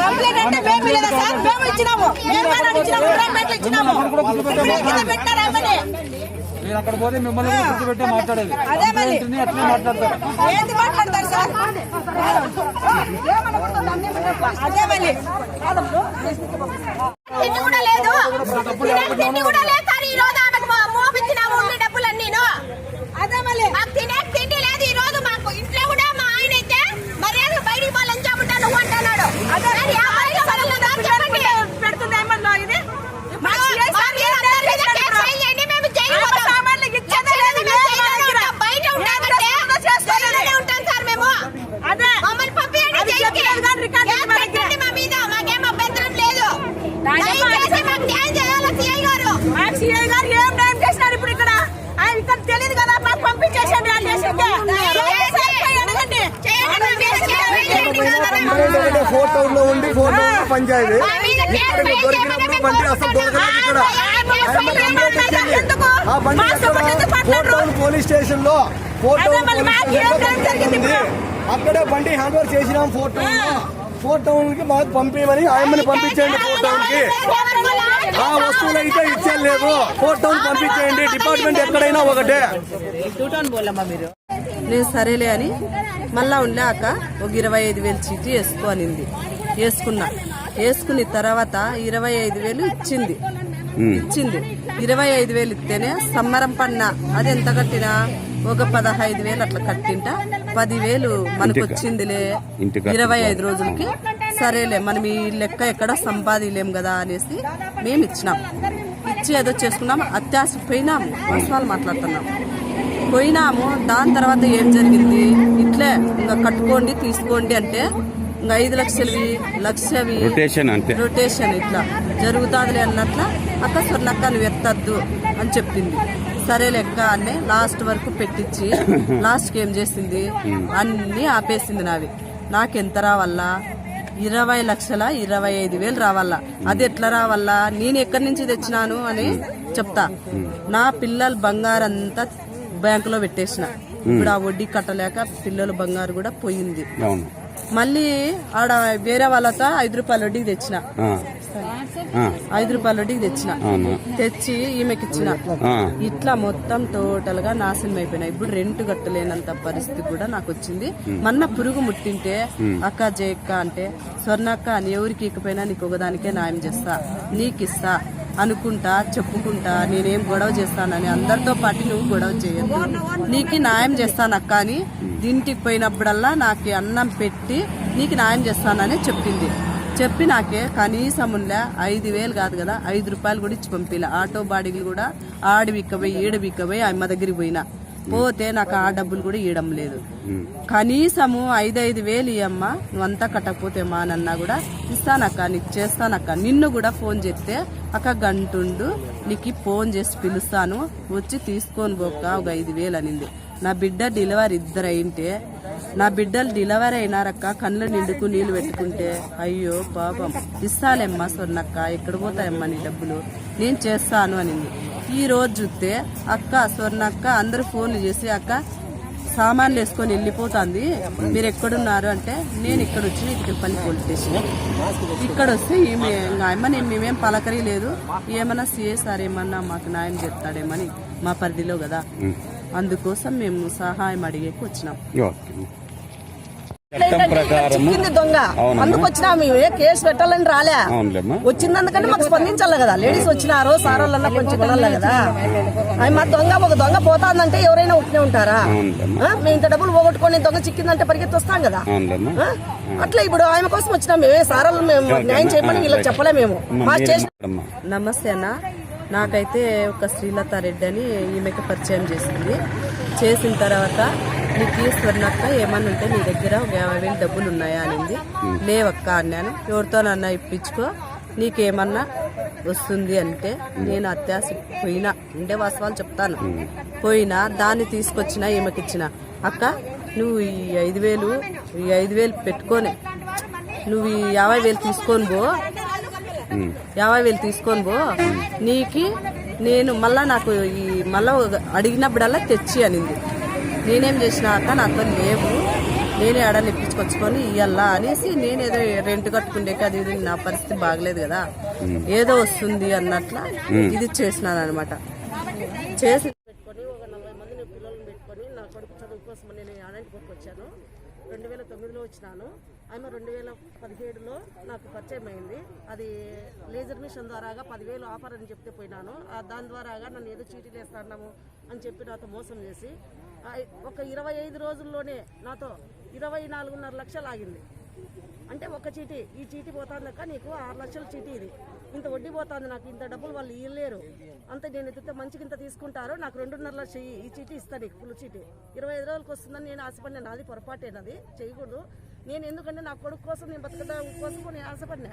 Complaint అంటే మేము లేదా సార్ మేము ఇచ్చినాము మేము కానీ ఇచ్చినాము గవర్నమెంట్ ఇచ్చినాము కింద పెట్టారు ఆమెని నేను అక్కడ పోతే మిమ్మల్ని కూర్చోబెట్టే మాట్లాడేది. అట్లే మాట్లాడతారు ఏంది మాట్లాడతారు సార్? అదే మళ్ళీ. కూడా లేదు. కూడా లేదు సార్ ఈ రోజు ఆమెకు మో- మోపించినాము ఉన్న డబ్బులన్నీను అదే మళ్ళీ మాకు తినే తిండి లేదు ఈ రోజు మాకు ఇంట్లో కూడా మా ఆయన అయితే మర్యాద బయటికి పోవాలని చెబుతా నువ్వు అంటున్నాడు మరి ఆ బయట సరళదా చెప్పండి పెడుతుంది ఏమన్నా ఇది మాకు మాకు ఈ అందరి మీద కేసు ఫైల్ చేయండి, మేము జైలు ఆమె పోతాం. సామాన్లు ఇచ్చేదే లేదు, మేము మేము జైలులో దగ్గర. ఉంటాం. బయట ఉంటామంటే మేము చేస్తాం. జైలులోనే ఉంటాం సార్ మేము అదే మమ్మల్ని పంపించండి అది జైలుకి. చెప్పలేదు కానీ రికార్డు కేసు ఉంది మన దగ్గర. పెట్టండి మా మీద మాకేం అభ్యంతరం లేదు రాజమ్మ, దయచేసి మాకు న్యాయం చేయాలి సిఐ గారు మాకు సీఐ గారు ఏం న్యాయం చేసినారు ఇప్పుడు ఇక్కడ ఆయన ఇక్కడ తెలియదు కదా మాకు పంపించేసాడు ఆ స్టేషన్కి. ఏఎస్ఐ పోయి అడగండి. కంప్లైంట్ ఒకటే ఫోర్ టౌన్లో ఉండి ఫోర్ టౌన్లో పంచాయతీ ఇక్కడ దొరికినప్పుడు బండి అసలు దొరకలేదు ఇక్కడ ఆయన కంప్లైంట్ ఇచ్చింది ఆ బండి ఎక్కడ ఫోర్ టౌన్ పోలీస్ స్టేషన్లో ఫోర్ టౌన్ అక్కడే బండి హ్యాండ్ ఓవర్ చేసినాం ఫోర్ టౌన్లో ఫోర్ టౌన్కి మాకు పంపించమని ఆయమ్మని పంపించండి ఫోర్ టౌన్కి. ఆ వస్తువులు అయితే ఇచ్చేయలేదు ఫోర్ టౌన్ పంపించేయండి. డిపార్ట్మెంట్ ఎక్కడైనా ఒకటే. నేను సరేలే అని మళ్ళా ఉండలేక ఒక ఇరవై ఐదు వేలు చీటీ వేసుకో అనింది. వేసుకున్నా. వేసుకున్న తర్వాత ఇరవై ఐదు వేలు ఇచ్చింది. ఇచ్చింది. ఇరవై ఐదు వేలు ఇస్తేనే సమ్మరం పన్న. అది ఎంత కట్టినా? ఒక పదహైదు వేలు అట్లా కట్టింట. పదివేలు మనకు వచ్చిందిలే ఇరవై ఐదు రోజులకి. సరేలే మనం ఈ లెక్క ఎక్కడ సంపాదిలేం కదా అనేసి మేము ఇచ్చినాం ఇచ్చి ఏదో చేసుకున్నాం అత్యాశ పోయినాము వర్షాలు మాట్లాడుతున్నాం. పోయినాము దాని తర్వాత ఏం జరిగింది? ఇట్లే ఇంకా కట్టుకోండి తీసుకోండి అంటే ఇంకా ఐదు లక్షలవి లక్షవి రొటేషన్ అంతే. రొటేషన్ ఇట్లా జరుగుతాదిలే అన్నట్ల అక్క స్వర్ణక్క నువ్వు ఎత్తద్దు అని చెప్పింది. సరే లెక్క అని లాస్ట్ వరకు పెట్టించి లాస్ట్కి ఏం చేసింది? అన్ని ఆపేసింది నావి. నాకెంత రావాలా ఇరవై లక్షల ఇరవై ఐదు వేలు రావాలా అది ఎట్లా రావాలా నేను ఎక్కడి నుంచి తెచ్చినాను అని చెప్తా. నా పిల్లల బంగారం అంతా బ్యాంకులో పెట్టేసిన. ఇప్పుడు ఆ వడ్డీ కట్టలేక పిల్లల బంగారు కూడా పోయింది. మళ్ళీ ఆడ వేరే వాళ్ళతో ఐదు రూపాయల వడ్డీకి తెచ్చిన. ఐదు రూపాయల వడ్డీకి తెచ్చిన. తెచ్చి ఈమెకి ఇచ్చిన ఇట్లా మొత్తం టోటల్గా నాశనం అయిపోయినా ఇప్పుడు రెంట్ కట్టలేనంత పరిస్థితి కూడా నాకు వచ్చింది. మొన్న పురుగు ముట్టింటే అక్క జయక్క అంటే స్వర్ణక్క అని ఎవరికి ఇకపోయినా నీకు ఒకదానికే న్యాయం చేస్తా. నీకు ఇస్తా అనుకుంటా చెప్పుకుంటా నేనేం గొడవ చేస్తానని అందరితో పాటు నువ్వు గొడవ చేయొద్దు. నీకు న్యాయం చేస్తానక్క అని ఇంటికి పోయినప్పుడల్లా నాకు అన్నం పెట్టి నీకు న్యాయం చేస్తానని చెప్పింది. చెప్పి నాకే కనీసం ఉండే ఐదు వేలు కాదు కదా ఐదు రూపాయలు కూడా ఇచ్చి పంపిలే. ఆటో బాడీలు కూడా ఆడి విక్కబోయి ఈడ అమ్మ దగ్గరికి పోయినా. పోతే నాకు ఆ డబ్బులు కూడా ఇవ్వడం లేదు. కనీసము ఐదైదు వేలు ఇవ్వమ్మా నువ్వు అంతా కట్టకపోతే మానన్నా కూడా ఇస్తానక్క నీకు చేస్తానక్క. నిన్ను కూడా ఫోన్ చేస్తే అక్క గంటుండు నీకు ఫోన్ చేసి పిలుస్తాను వచ్చి తీసుకొని పోక ఒక ఐదు వేలు అనింది. నా బిడ్డ డెలివరీ ఇద్దరు అయింటే నా బిడ్డలు డెలివరీ అయినారక్క కళ్ళు నిండుకు నీళ్ళు పెట్టుకుంటే అయ్యో పాపం. ఇస్తాలేమ్మా సొన్నక్క ఎక్కడ పోతాయమ్మా నీ డబ్బులు? నేను చేస్తాను అనింది. ఈ రోజు చూస్తే అక్క స్వర్ణక్క అందరూ ఫోన్లు చేసి అక్క సామాన్లు వేసుకొని వెళ్ళిపోతుంది. మీరు ఎక్కడున్నారు అంటే నేను ఇక్కడ వచ్చిన ఇటుకపల్లి పోలీస్ స్టేషన్. ఇక్కడ వస్తే ఈమె అమ్మ నేను మేమేం పలకరీ లేదు ఏమన్నా సీఏ సార్ ఏమన్నా మాకు న్యాయం చెప్తాడేమని మా పరిధిలో కదా. అందుకోసం మేము సహాయం అడిగేకి వచ్చినాం. ఓకే. చట్టం ప్రకారం చిక్కింది దొంగ. అందుకు వచ్చినా మేము ఏ కేసు పెట్టాలని రాలే. వచ్చిందందుకని మాకు స్పందించాలి కదా. లేడీస్ వచ్చినారు సార్ వాళ్ళన్నా కొంచెం కొనాలి కదా. అవి మా దొంగ ఒక దొంగ పోతాందంటే ఎవరైనా ఉంటూనే ఉంటారా? మేము ఇంత డబ్బులు పోగొట్టుకొని దొంగ చిక్కిందంటే పరిగెత్తి వస్తాం కదా? అట్లా ఇప్పుడు ఆయన కోసం వచ్చినాం. మేమే సార్ వాళ్ళు మేము న్యాయం చేయమని వీళ్ళకి చెప్పలే మేము. నమస్తే అన్న. నాకైతే ఒక శ్రీలత రెడ్డి అని ఈమెకి పరిచయం చేసింది. చేసిన తర్వాత నీకు స్వర్ణక్క ఏమన్నా ఉంటే నీ దగ్గర ఒక యాభై వేలు డబ్బులు ఉన్నాయా? అనింది. లేవక్క అన్నాను. ఎవరితోనన్నా ఇప్పించుకో. నీకేమన్నా వస్తుంది అంటే నేను అత్యాశ పోయినా ఉండే వాస్తవాలు చెప్తాను. పోయినా దాన్ని తీసుకొచ్చిన ఈమెకిచ్చిన. అక్క నువ్వు ఈ ఐదు వేలు ఈ ఐదు వేలు పెట్టుకొని. నువ్వు ఈ యాభై వేలు తీసుకొని పో. యాభై వేలు తీసుకొని పో. నీకి నేను మళ్ళా నాకు ఈ మళ్ళా అడిగినప్పుడల్లా తెచ్చి అనింది. నేనేం చేసిన అక్క నాతో లేవు. నేనే ఆడని ఇప్పించుకొచ్చుకొని ఇయ్యల్లా అనేసి నేనేదో రెంట్ కట్టుకుండేకి అది ఇది నా పరిస్థితి బాగలేదు కదా. ఏదో వస్తుంది అన్నట్ల ఇది చేసినాను అనమాట చేసి పెట్టుకొని ఒక నలభై మంది పిల్లల్ని పెట్టుకొని నా కొడుకు చదువు కోసం నేను అనంతపురకు వచ్చాను. రెండు వేల తొమ్మిదిలో వచ్చినాను. ఆమె రెండు వేల పదిహేడులో నాకు పరిచయం అయింది. అది లేజర్ మిషన్ ద్వారాగా పదివేలు ఆఫర్ అని చెప్తే పోయినాను. దాని ద్వారాగా నన్ను ఏదో చీటీలు వేస్తాన్నాము అని చెప్పి నాతో మోసం చేసి ఒక ఇరవై ఐదు రోజుల్లోనే నాతో ఇరవై నాలుగున్నర లక్షలు ఆగింది. అంటే ఒక చీటీ ఈ చీటీ పోతాందక్క నీకు ఆరు లక్షల చీటీ ఇది. ఇంత వడ్డీ పోతుంది నాకు ఇంత డబ్బులు వాళ్ళు ఇవ్వలేరు అంత నేను ఎత్తితే మంచికి ఇంత తీసుకుంటారు నాకు రెండున్నర లక్ష ఈ చీటీ ఇస్తాను నీకు ఫుల్ చీటీ ఇరవై ఐదు రోజులకు వస్తుందని నేను ఆశపడినా నాది పొరపాటేనది చేయకూడదు నేను ఎందుకంటే నా కొడుకు కోసం నేను బతకదా కోసం నేను ఆశపడినా.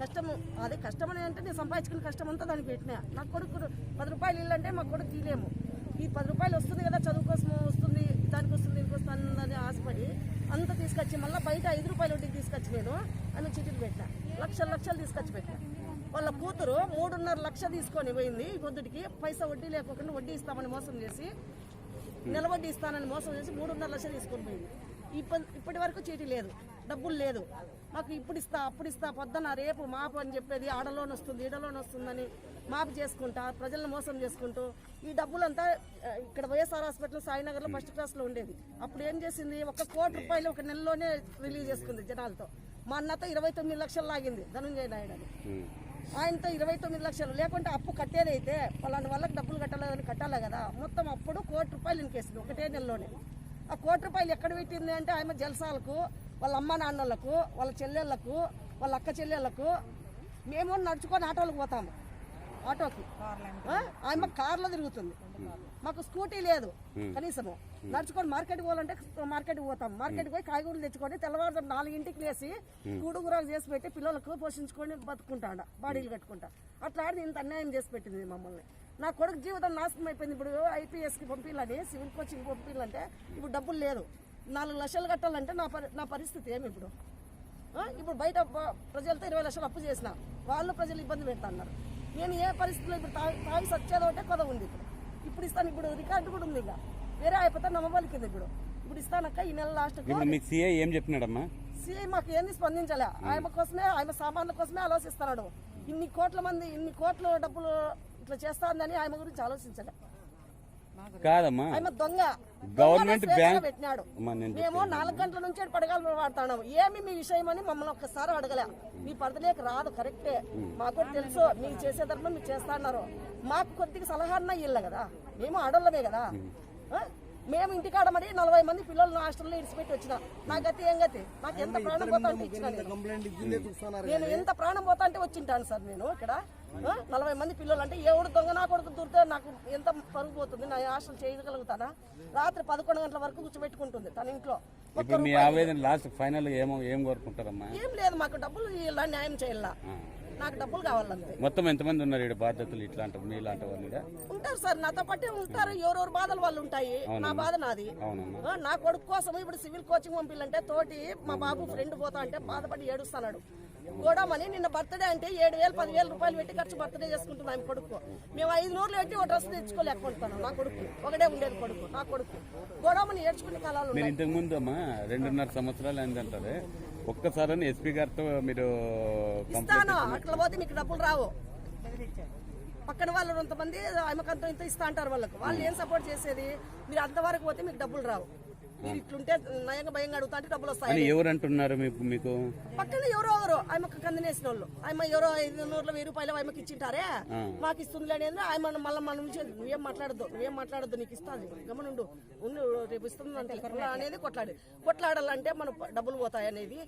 కష్టము అదే కష్టం అని అంటే నేను సంపాదించుకున్న కష్టం అంతా దానికి పెట్టినా. నా కొడుకు పది రూపాయలు ఇల్లంటే మా కొడుకు తీయలేము ఈ పది రూపాయలు వస్తుంది కదా చదువు కోసం వస్తుంది దానికి వస్తుంది దీనికి వస్తుంది అని ఆశపడి అంత తీసుకొచ్చి మళ్ళీ బయట ఐదు రూపాయలు వడ్డీకి తీసుకొచ్చి నేను అని చీటీలు పెట్టిన. లక్షలు లక్షలు తీసుకొచ్చి పెట్టిన. వాళ్ళ కూతురు మూడున్నర లక్ష తీసుకొని పోయింది ఈ పొద్దుటికి. పైసా వడ్డీ లేకోకుండా వడ్డీ ఇస్తామని మోసం చేసి నెల వడ్డీ ఇస్తానని మోసం చేసి మూడున్నర లక్షలు తీసుకొని పోయింది. ఇప్పటి వరకు చీటీ లేదు. డబ్బులు లేదు. మాకు ఇప్పుడు ఇస్తా అప్పుడు ఇస్తా పొద్దున రేపు మాపు అని చెప్పేది ఆడలోన్ వస్తుంది ఈడలోన్ వస్తుందని మాపు చేసుకుంటా ప్రజలను మోసం చేసుకుంటూ ఈ డబ్బులంతా ఇక్కడ వైఎస్ఆర్ హాస్పిటల్ సాయినగర్లో ఫస్ట్ క్లాస్లో ఉండేది. అప్పుడు ఏం చేసింది? ఒక కోటి రూపాయలు ఒక నెలలోనే రిలీజ్ చేసుకుంది జనాలతో. మా అన్నతో ఇరవై తొమ్మిది లక్షలు లాగింది ధనుంజయ నాయుడు అని. ఆయనతో ఇరవై తొమ్మిది లక్షలు. లేకుంటే అప్పు కట్టేదైతే పలాంటి వాళ్ళకి డబ్బులు కట్టలేదని కట్టాలి కదా. మొత్తం అప్పుడు కోటి రూపాయలు ఇంకేసింది ఒకటే నెలలోనే. ఆ కోటి రూపాయలు ఎక్కడ పెట్టింది అంటే ఆమె జలసాలకు వాళ్ళ అమ్మ నాన్నలకు వాళ్ళ చెల్లెళ్ళకు వాళ్ళ అక్క చెల్లెళ్ళకు. మేము నడుచుకొని ఆటోలకు పోతాము ఆటోకి? ఆమె కార్లో తిరుగుతుంది. మాకు స్కూటీ లేదు కనీసము. నడుచుకొని మార్కెట్కి పోవాలంటే మార్కెట్కి పోతాం. మార్కెట్కి పోయి కాయగూరలు తెచ్చుకొని తెల్లవారుజాము నాలుగింటికి లేసి కూడుగురాలు చేసి పెట్టి పిల్లలకు పోషించుకొని బతుకుంటాడ బాడీలు కట్టుకుంటా. అట్లా ఆడి ఇంత అన్యాయం చేసి పెట్టింది మమ్మల్ని. నా కొడుకు జీవితం నాశనం అయిపోయింది. ఇప్పుడు ఐపీఎస్కి పంపించాలని సివిల్ కోచింగ్ పంపించాలంటే ఇప్పుడు డబ్బులు లేదు నాలుగు లక్షలు కట్టాలంటే నా నా పరిస్థితి ఏమి ఇప్పుడు? ఇప్పుడు బయట ప్రజలతో ఇరవై లక్షలు అప్పు చేసిన వాళ్ళు ప్రజలు ఇబ్బంది పెడుతున్నారు. నేను ఏ పరిస్థితిలో ఇప్పుడు తాగి తాగి సచ్చేది ఒకటే కొద ఉంది ఇప్పుడు. ఇప్పుడు ఇస్తాను ఇప్పుడు రికార్డు కూడా ఉంది ఇక. వేరే అయిపోతే నమ్మబలికింది ఇప్పుడు. ఇప్పుడు ఇస్తానక్క ఈ నెల లాస్ట్ మీకు సీఏ ఏం చెప్పినాడమ్మా? సీఐ మాకు ఏంది స్పందించలే. ఆయన కోసమే ఆయన సామాన్ల కోసమే ఆలోచిస్తున్నాడు. ఇన్ని కోట్ల మంది ఇన్ని కోట్ల డబ్బులు ఇట్లా చేస్తాందని ఆయన గురించి ఆలోచించలే. కాదమ్మా. ఆయన దొంగ. గవర్నమెంట్ దొంగ బ్యాంక్- పెట్టినాడు. మేము నాలుగు గంటల నుంచి పడగలు వాడుతున్నాము. ఏమి మీ విషయం అని మమ్మల్ని ఒక్కసారి అడగలే. మీ పరిధిలోకి రాదు కరెక్టే. మాకు కూడా తెలుసు మీరు చేసే ధర్మం మీరు చేస్తా అన్నారు. మాకు కొద్దిగా సలహాన్న ఇయ్యాలి కదా. మేము ఆడోళ్ళమే కదా. ఆ? మేము ఇంటికాడ మరి నలభై మంది పిల్లలు హాస్టల్లో ఇడిచిపెట్టి వచ్చిన. నా గతి ఏం గతి? నాకు ఎంత ప్రాణం పోతా అంటే ఇచ్చిన నేను. ఎంత ప్రాణం పోతా అంటే వచ్చింటాను సార్ నేను ఇక్కడ? నలభై మంది పిల్లలు అంటే ఎవడు దొంగ నా కొడుకు దూరితే నాకు ఎంత పరుగు పోతుంది? నా హాస్టల్ చేయగలుగుతానా? రాత్రి పదకొండు గంటల వరకు కూర్చోబెట్టుకుంటుంది తన ఇంట్లో. ఇప్పుడు మీ ఆవేదన లాస్ట్ ఫైనల్ ఏమో ఏం కోరుకుంటారమ్మా? ఏం లేదు మాకు డబ్బులు ఇలా న్యాయం చేయాల? నాకు డబ్బులు కావాలంతే. మొత్తం ఎంతమంది ఉన్నారు ఇక్కడ బాధ్యతలు ఇట్లాంటి మీలాంటి? ఉంటారు సార్ నాతో పాటే ఉంటారు. ఎవరెవరు బాధలు వాళ్ళు ఉంటాయి. నా బాధ నాది. నా కొడుకు కోసం ఇప్పుడు సివిల్ కోచింగ్ పంపిల్లంటే తోటి మా బాబు ఫ్రెండ్ పోతా అంటే బాధపడి ఏడుస్తున్నాడు. గోడమని నిన్న బర్త్డే అంటే ఏడు వేలు పదివేల రూపాయలు పెట్టి ఖర్చు బర్త్డే చేసుకుంటున్నాం ఆమె కొడుకు. మేము ఐదు నూరులు పెట్టి ఒక డ్రెస్ తెచ్చుకోలేకపోతున్నాం. నా కొడుకు. ఒకటే ఉండేది కొడుకు నా కొడుకు. గోడమని ఏడ్చుకునే కాలాలు మీరు ఉన్నాయి. ఇంతకు ముందు అమ్మా రెండున్నర సంవత్సరాలు అయిందంటారు ఒక్కసారి ఎస్పీ గారితో మీరు ఇస్తాను. అట్లా పోతే మీకు డబ్బులు రావు. పక్కన వాళ్ళు కొంతమంది ఆమెకంతో ఇంత ఇస్తా అంటారు వాళ్ళకు. వాళ్ళు ఏం సపోర్ట్ చేసేది? మీరు అంతవరకు పోతే మీకు డబ్బులు రావు. మీరు ఇట్లుంటే నయంగా భయంగా అడుగుతా అంటే డబ్బులు వస్తాయి ఎవరు అంటున్నారు మీకు మీకు? పక్కన ఎవరో ఎవరు ఆయమకు కందనేసిన వాళ్ళు ఆయమ ఎవరో ఐదు నూరులో వెయ్యి రూపాయలు ఆయమకి ఇచ్చింటారే? మాకు ఇస్తుంది అనేది ఆయన మళ్ళీ మన నుంచి నువ్వేం మాట్లాడద్దు నువ్వేం మాట్లాడద్దు నీకు ఇస్తాది. గమనుండు. ఉండు రేపు ఇస్తుంది అంటే అనేది కొట్లాడి. కొట్లాడాలంటే మన డబ్బులు పోతాయి అనేది.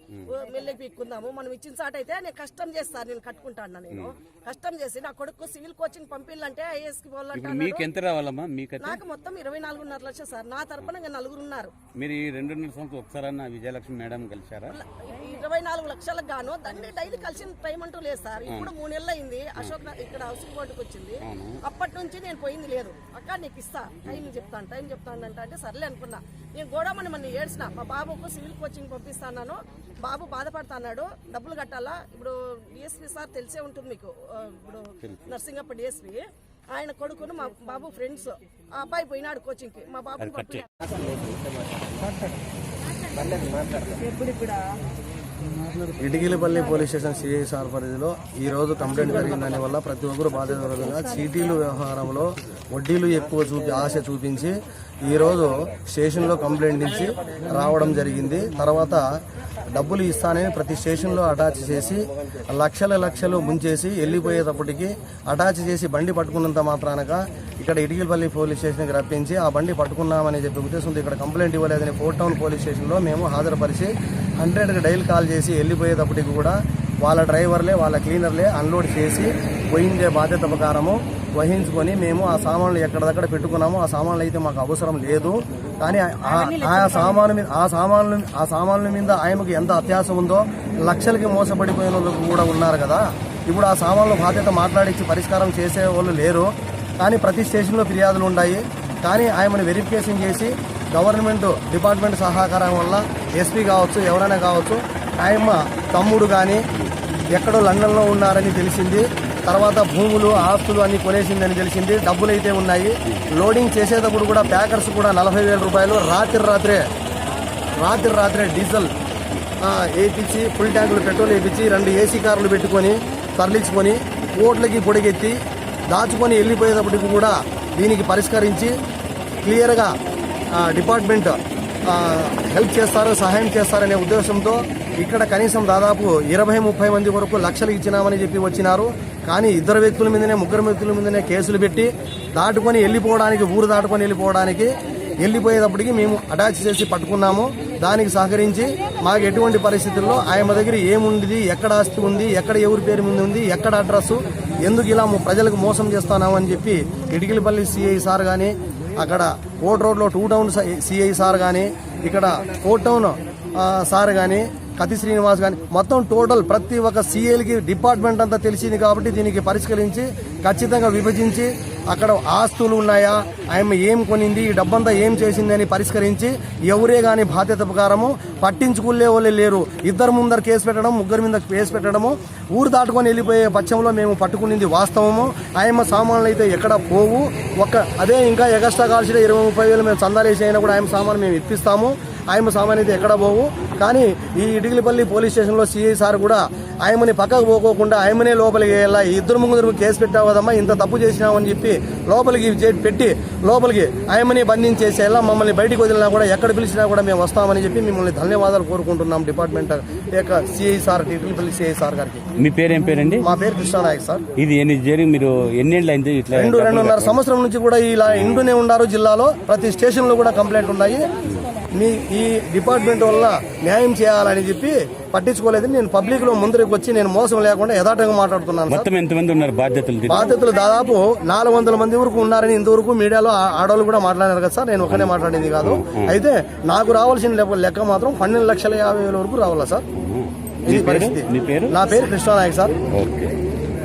మెల్లకి పీక్కుందాము. మనం ఇచ్చిన సాట్ అయితే నేను కష్టం చేస్తాను నేను కట్టుకుంటాను నేను. కష్టం చేసి నా కొడుకు సివిల్ కోచింగ్ పంపించాలంటే ఐఏఎస్కి పోవాలంటే ఇప్పుడు మీకు ఎంత రావాలమ్మా? మీకైతే? నాకు మొత్తం ఇరవై నాలుగున్నర లక్షలు సార్. నా తరపున నలుగురు ఉన్నారు. మీరు ఈ రెండున్నర సంవత్సరం ఒకసారన్నా విజయలక్ష్మి మేడం కలిశారా? ఇరవై నాలుగు లక్షలకు గాను దాన్ని డైలీ కలిసిన టైం అంటూ లేదు సార్. ఇప్పుడు మూడు నెలలు అయింది. అశోక్ నగర్ ఇక్కడ హౌసింగ్ బోర్డుకి వచ్చింది. అప్పటి నుంచి నేను పోయింది లేదు. అక్క నీకు ఇస్తా. టైం చెప్తాను టైం చెప్తాను అంటే అంటే సర్లే అనుకున్నా. నేను గోడమని మన ఏడ్చిన. మా బాబుకు సివిల్ కోచింగ్ పంపిస్తాను బాబు బాధపడుతున్నాడు. డబ్బులు కట్టాలా? ఇప్పుడు డిఎస్పీ సార్ తెలిసే ఉంటుంది మీకు. ఇప్పుడు నర్సింగప్ప డిఎస్పీ ఆయన కొడుకును మా బాబు ఫ్రెండ్స్ ఆ అబ్బాయి పోయినాడు కోచింగ్కి. మా బాబు Itikilapalli police station CI sir పరిధిలో ఈ రోజు కంప్లైంట్ జరిగిన దాని వల్ల ప్రతి ఒక్కరు బాధ్యతగా చీటీలు వ్యవహారంలో వడ్డీలు ఎక్కువ చూపి ఆశ చూపించి ఈ రోజు స్టేషన్లో కంప్లైంట్ ఇచ్చి రావడం జరిగింది. తర్వాత డబ్బులు ఇస్తానని ప్రతి స్టేషన్లో అటాచ్ చేసి లక్షల లక్షలు ముంచేసి వెళ్ళిపోయేటప్పటికి అటాచ్ చేసి బండి పట్టుకున్నంత మాత్రానక ఇక్కడ ఇటికిలపల్లి పోలీస్ స్టేషన్కి రప్పించి ఆ బండి పట్టుకున్నామని చెప్పి ఉద్దేశంతో ఇక్కడ కంప్లైంట్ ఇవ్వలేదని ఫోర్ టౌన్ పోలీస్ స్టేషన్లో మేము హాజరుపరిచి హండ్రెడ్కి డైల్ కాల్ చేసి వెళ్ళిపోయేటప్పటికి కూడా వాళ్ళ డ్రైవర్లే వాళ్ళ క్లీనర్లే అన్లోడ్ చేసి పోయిందే బాధ్యత ప్రకారము వహించుకొని మేము ఆ సామాన్లు ఎక్కడదక్కడ పెట్టుకున్నాము. ఆ సామాన్లు అయితే మాకు అవసరం లేదు. కానీ ఆ- ఆ సామాను మీద ఆ సామాన్లు ఆ సామాన్ల మీద ఆయనకు ఎంత అత్యాస ఉందో లక్షలకి మోసపడిపోయిన వాళ్ళు కూడా ఉన్నారు కదా. ఇప్పుడు ఆ సామాన్ల బాధ్యత మాట్లాడించి పరిష్కారం చేసే వాళ్ళు లేరు. కానీ ప్రతి స్టేషన్లో ఫిర్యాదులు ఉన్నాయి కానీ ఆయనను వెరిఫికేషన్ చేసి గవర్నమెంట్ డిపార్ట్మెంట్ సహకారం వల్ల ఎస్పీ కావచ్చు ఎవరైనా కావచ్చు ఆయన తమ్ముడు కానీ ఎక్కడో లండన్లో ఉన్నారని తెలిసింది. తర్వాత భూములు ఆస్తులు అన్ని కొనేసిందని తెలిసింది. డబ్బులు అయితే ఉన్నాయి. లోడింగ్ చేసేటప్పుడు కూడా ప్యాకర్స్ కూడా నలభై వేల రూపాయలు. రాత్రి రాత్రే రాత్రి రాత్రే డీజిల్ వేయించి ఫుల్ ట్యాంకులు పెట్రోల్ వేయించి రెండు ఏసీ కార్లు పెట్టుకొని తరలించుకొని ఓట్లకి పొడిగెత్తి దాచుకొని వెళ్ళిపోయేటప్పటికి కూడా దీనికి పరిష్కరించి క్లియర్గా డిపార్ట్మెంట్ హెల్ప్ చేస్తారు సహాయం చేస్తారనే ఉద్దేశంతో ఇక్కడ కనీసం దాదాపు ఇరవై ముప్పై మంది వరకు లక్షలు ఇచ్చినామని చెప్పి వచ్చినారు. కానీ ఇద్దరు వ్యక్తుల మీదనే ముగ్గురు వ్యక్తుల మీదనే కేసులు పెట్టి దాటుకొని వెళ్ళిపోవడానికి ఊరు దాటుకొని వెళ్ళిపోవడానికి వెళ్ళిపోయేటప్పటికి మేము అటాచ్ చేసి పట్టుకున్నాము. దానికి సహకరించి మాకు ఎటువంటి పరిస్థితుల్లో ఆయన దగ్గర ఏముంది ఎక్కడ ఆస్తి ఉంది ఎక్కడ ఎవరి పేరు మీద ఉంది ఎక్కడ అడ్రస్ ఎందుకు ఇలా ప్రజలకు మోసం చేస్తున్నాము అని చెప్పి ఇటికిలపల్లి సిఐ సార్ కానీ అక్కడ కోట్ రోడ్లో టూ టౌన్ సిఐ సార్ కానీ ఇక్కడ కోట్ టౌన్ సార్ కానీ కతి శ్రీనివాస్ కానీ మొత్తం టోటల్ ప్రతి ఒక్క సీఏలకి డిపార్ట్మెంట్ అంతా తెలిసింది కాబట్టి దీనికి పరిష్కరించి ఖచ్చితంగా విభజించి అక్కడ ఆస్తులు ఉన్నాయా ఆమె ఏం కొనింది ఈ డబ్బంతా ఏం చేసింది అని పరిష్కరించి ఎవరే కాని బాధ్యత ప్రకారము పట్టించుకునే వాళ్ళే లేరు. ఇద్దరు ముందర కేసు పెట్టడం ముగ్గురు మీద కేసు పెట్టడము ఊరు దాటుకొని వెళ్ళిపోయే పక్షంలో మేము పట్టుకునింది వాస్తవము. ఆయమ్మ సామాన్లు అయితే ఎక్కడ పోవు. ఒక అదే ఇంకా ఎగస్ట్రా కాల్సిన ఇరవై ముప్పై వేలు మేము చందాలేసి అయినా కూడా ఆయన సామాన్ మేము ఇప్పిస్తాము. ఆయమ్మ సామాన్ అయితే ఎక్కడ పోవు? కానీ ఈ ఇటికిలపల్లి పోలీస్ స్టేషన్లో సిఐ సార్ కూడా ఆయమని పక్కకు పోకోకుండా ఆయమనే లోపలికి వెళ్ళా ఇద్దరు ముగ్గురు కేసు పెట్టావు కదమ్మా ఇంత తప్పు చేసినామని చెప్పి లోపలికి పెట్టి లోపలికి ఆయమని బంధించేసేలా మమ్మల్ని బయటికి వదిలినా కూడా ఎక్కడ పిలిచినా కూడా మేము వస్తామని చెప్పి మిమ్మల్ని ధన్యవాదాలు కోరుకుంటున్నాం డిపార్ట్మెంట్ యొక్క CI sir Itikilapalli CI sir గారికి. మీ పేరేం పేరండి? మా పేరు కృష్ణానాయక్ సార్. ఇది ఎన్ని జరిగి మీరు ఎన్నేళ్ళు అయింది ఇట్లా రెండు రెండున్నర సంవత్సరం నుంచి కూడా ఇలా ఇండునే ఉన్నారు జిల్లాలో. ప్రతి స్టేషన్లో కూడా కంప్లైంట్ ఉన్నాయి. మీ ఈ డిపార్ట్మెంట్ వల్ల న్యాయం చేయాలని చెప్పి పట్టించుకోలేదని నేను పబ్లిక్లో ముందరికి వచ్చి నేను మోసం లేకుండా యథార్థంగా మాట్లాడుతున్నాను మొత్తం ఎంతమంది ఉన్నారు బాధ్యతలు? బాధితులు దాదాపు నాలుగు వందల మంది వరకు ఉన్నారని ఇంతవరకు మీడియాలో ఆడవాళ్ళు కూడా మాట్లాడారు కదా సార్. నేను ఒకనే మాట్లాడింది కాదు. అయితే నాకు రావాల్సిన లెక్క- మాత్రం పన్నెండు లక్షల యాభై వేల వరకు రావాలా సార్? ఇది పరిస్థితి. నా పేరు కృష్ణానాయక్ సార్. ఓకే.